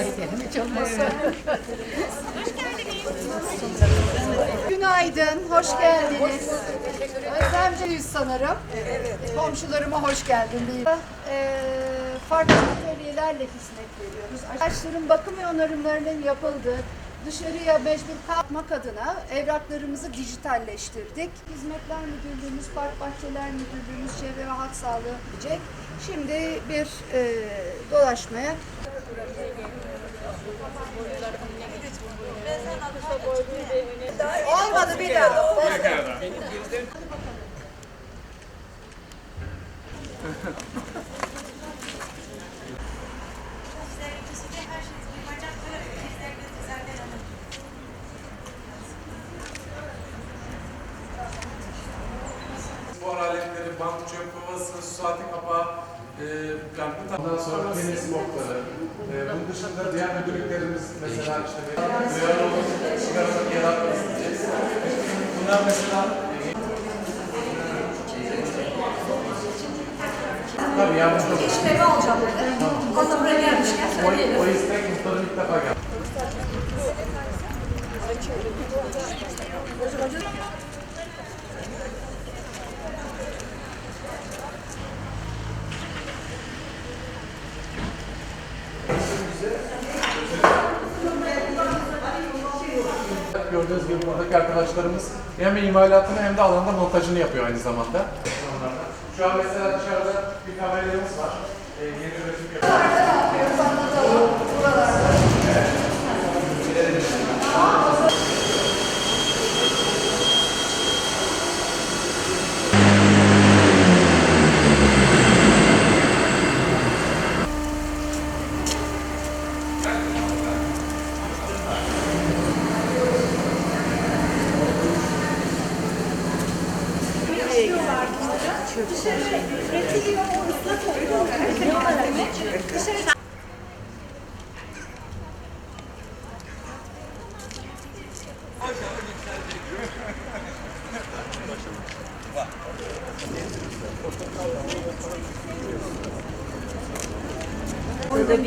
edelim hiç olmazsa. Günaydın, hoş geldiniz. Özlemciyiz sanırım. Komşularıma hoş geldin diyeyim. Ee, farklı atölyelerle hizmet veriyoruz. Araçların bakım ve onarımlarının yapıldığı, dışarıya mecbur kalkmak adına evraklarımızı dijitalleştirdik. Hizmetler Müdürlüğümüz, Park Bahçeler Müdürlüğümüz, Çevre ve Halk Sağlığı diyecek. Şimdi bir e, dolaşmaya Olmadı bir daha. spor aletleri, bank çöp kovası, su saati kapağı, e, yani bu Ondan sonra tenis kortları. E, bunun dışında diğer müdürlüklerimiz mesela işte duyarlı olması, çıkarmak yer atması Bunlar mesela Tabii yardımcı olur. İşlemi alacağım dedi. Hatta Gördüğünüz gibi buradaki arkadaşlarımız hem imalatını hem de alanda montajını yapıyor aynı zamanda. Şu an mesela dışarıda bir kameramız var. Ee, yeni üretim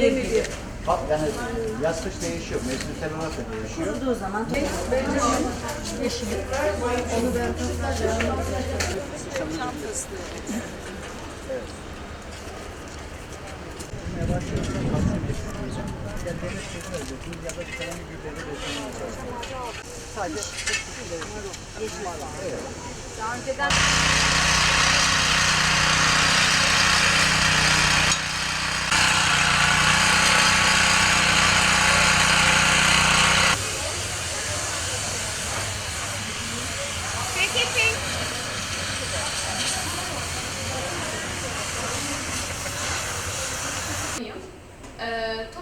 yapıyor. Bak yani yaz kış değişiyor, mevsimsel olarak da değişiyor. Olduğu zaman Ee,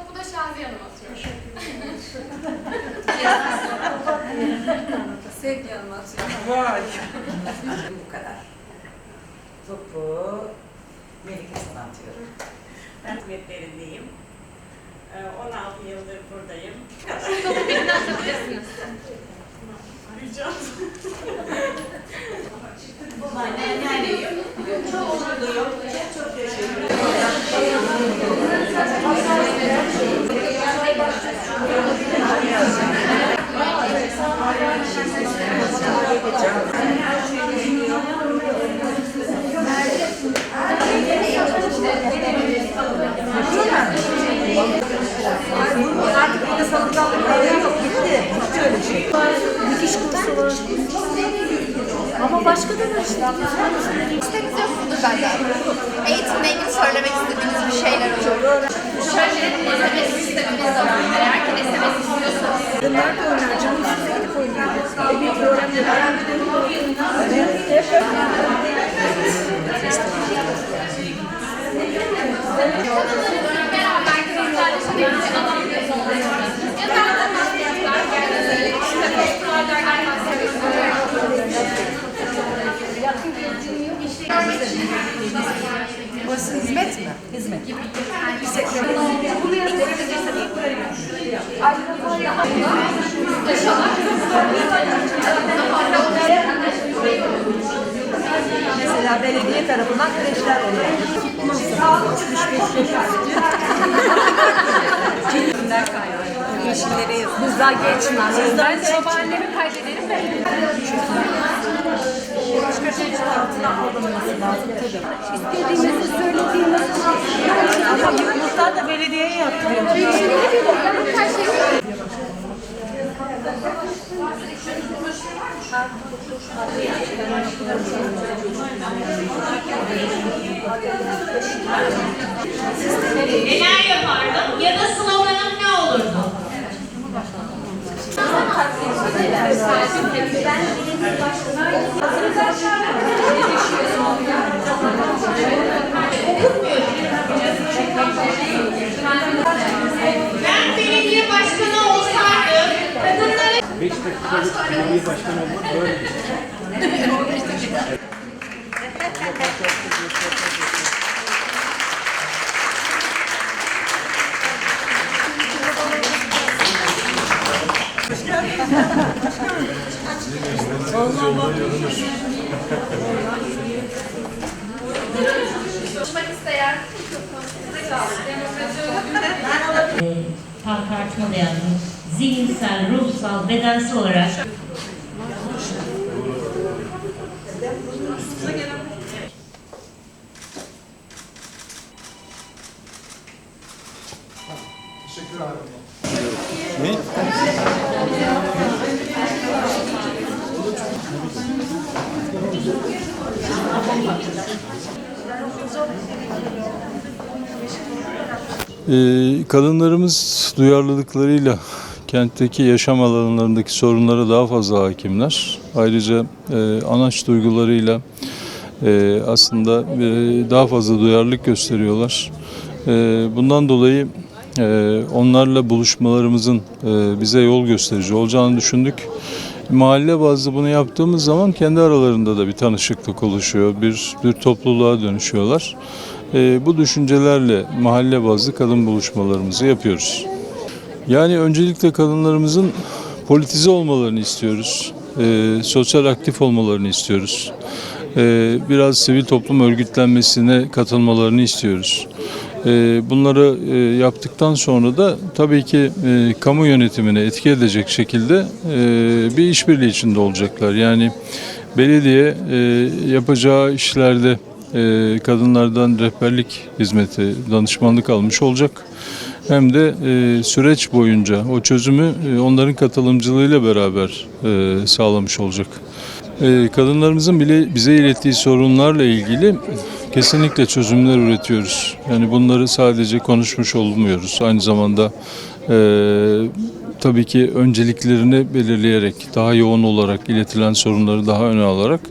topu da Şaziye Hanım atıyor. sevgi yanıma atıyor. Vay! Bu kadar. topu Melike sana atıyorum. Ben hizmetlerindeyim. Ee, 16 yıldır buradayım. Topu birine atabilirsiniz. Çok mutluyum. Çok teşekkür ederim. Artık burada salınganlık devri yok. Gitti. Gitti öyle şey. Dikiş kursu var. Ama başka da var işte. İsteğiniz yok mudur benden? Eğitimle ilgili söylemek istediğiniz bir şeyler olur. Şöyle SMS sistemimiz de var. Eğer ki SMS istiyorsanız da oynar. Canım size gidip oynuyor. E bir program beraber kriterleşebiliriz. Alabiliriz onları. Ya da masterclasslar, yani işte festivallerden Burası hizmet. Mesela belediye tarafından kreşler oluyor. 65 yaş üstü. Benden kaynaklı. Yeşillere. Biz daha gençler. Ben de babaannemi de. Başka şeyler altına alınması lazım tabii. İstediğimizi söylediğimiz Ama yumurta da belediyeye yaptırıyor. Neler yapardın ya da sloganın ne olurdu? Ben belediye başkanı olsaydım kadınlara 5 dakikalık belediye başkanı olmak böyle bir şey. Konuşmak pankartıma da yazdım. Zihinsel, ruhsal, bedensel olarak Teşekkür ederim. Ee, kadınlarımız duyarlılıklarıyla kentteki yaşam alanlarındaki sorunlara daha fazla hakimler. Ayrıca e, anaç duygularıyla e, aslında e, daha fazla duyarlılık gösteriyorlar. E, bundan dolayı e, onlarla buluşmalarımızın e, bize yol gösterici olacağını düşündük. Mahalle bazlı bunu yaptığımız zaman kendi aralarında da bir tanışıklık oluşuyor, bir, bir topluluğa dönüşüyorlar. E, bu düşüncelerle mahalle bazlı kadın buluşmalarımızı yapıyoruz. Yani öncelikle kadınlarımızın politize olmalarını istiyoruz. E, sosyal aktif olmalarını istiyoruz. E, biraz sivil toplum örgütlenmesine katılmalarını istiyoruz. Bunları e, yaptıktan sonra da tabii ki e, kamu yönetimine etki edecek şekilde e, bir işbirliği içinde olacaklar. Yani belediye yapacağı işlerde e, kadınlardan rehberlik hizmeti, danışmanlık almış olacak. Hem de e, süreç boyunca o çözümü e, onların katılımcılığıyla beraber e, sağlamış olacak. Kadınlarımızın bile bize ilettiği sorunlarla ilgili kesinlikle çözümler üretiyoruz. Yani bunları sadece konuşmuş olmuyoruz. Aynı zamanda tabii ki önceliklerini belirleyerek, daha yoğun olarak iletilen sorunları daha öne alarak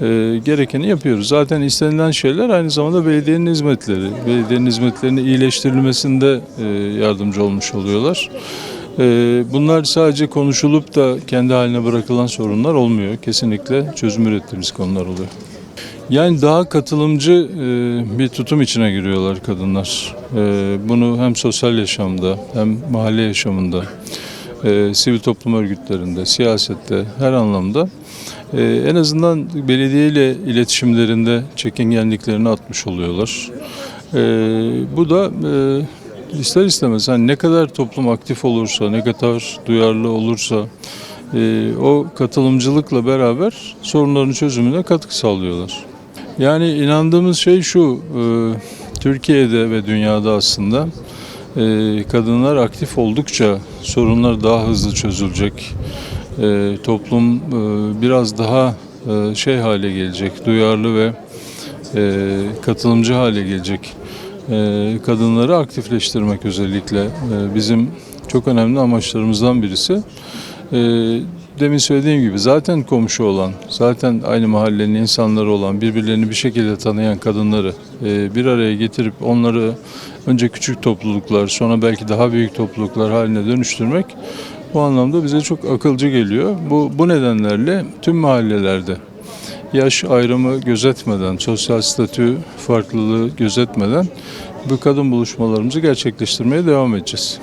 e, gerekeni yapıyoruz. Zaten istenilen şeyler aynı zamanda belediyenin hizmetleri. Belediyenin hizmetlerinin iyileştirilmesinde e, yardımcı olmuş oluyorlar. E, bunlar sadece konuşulup da kendi haline bırakılan sorunlar olmuyor. Kesinlikle çözüm ürettiğimiz konular oluyor. Yani daha katılımcı e, bir tutum içine giriyorlar kadınlar. E, bunu hem sosyal yaşamda hem mahalle yaşamında, e, sivil toplum örgütlerinde, siyasette her anlamda e, en azından belediye ile iletişimlerinde çekingenliklerini atmış oluyorlar. E, bu da e, ister istemez hani ne kadar toplum aktif olursa, ne kadar duyarlı olursa e, o katılımcılıkla beraber sorunların çözümüne katkı sağlıyorlar. Yani inandığımız şey şu, e, Türkiye'de ve dünyada aslında e, kadınlar aktif oldukça sorunlar daha hızlı çözülecek. E, toplum e, biraz daha e, şey hale gelecek, duyarlı ve e, katılımcı hale gelecek. E, kadınları aktifleştirmek özellikle e, bizim çok önemli amaçlarımızdan birisi. E, demin söylediğim gibi zaten komşu olan, zaten aynı mahallenin insanları olan, birbirlerini bir şekilde tanıyan kadınları e, bir araya getirip onları önce küçük topluluklar, sonra belki daha büyük topluluklar haline dönüştürmek bu anlamda bize çok akılcı geliyor. Bu, bu nedenlerle tüm mahallelerde yaş ayrımı gözetmeden, sosyal statü farklılığı gözetmeden bu kadın buluşmalarımızı gerçekleştirmeye devam edeceğiz.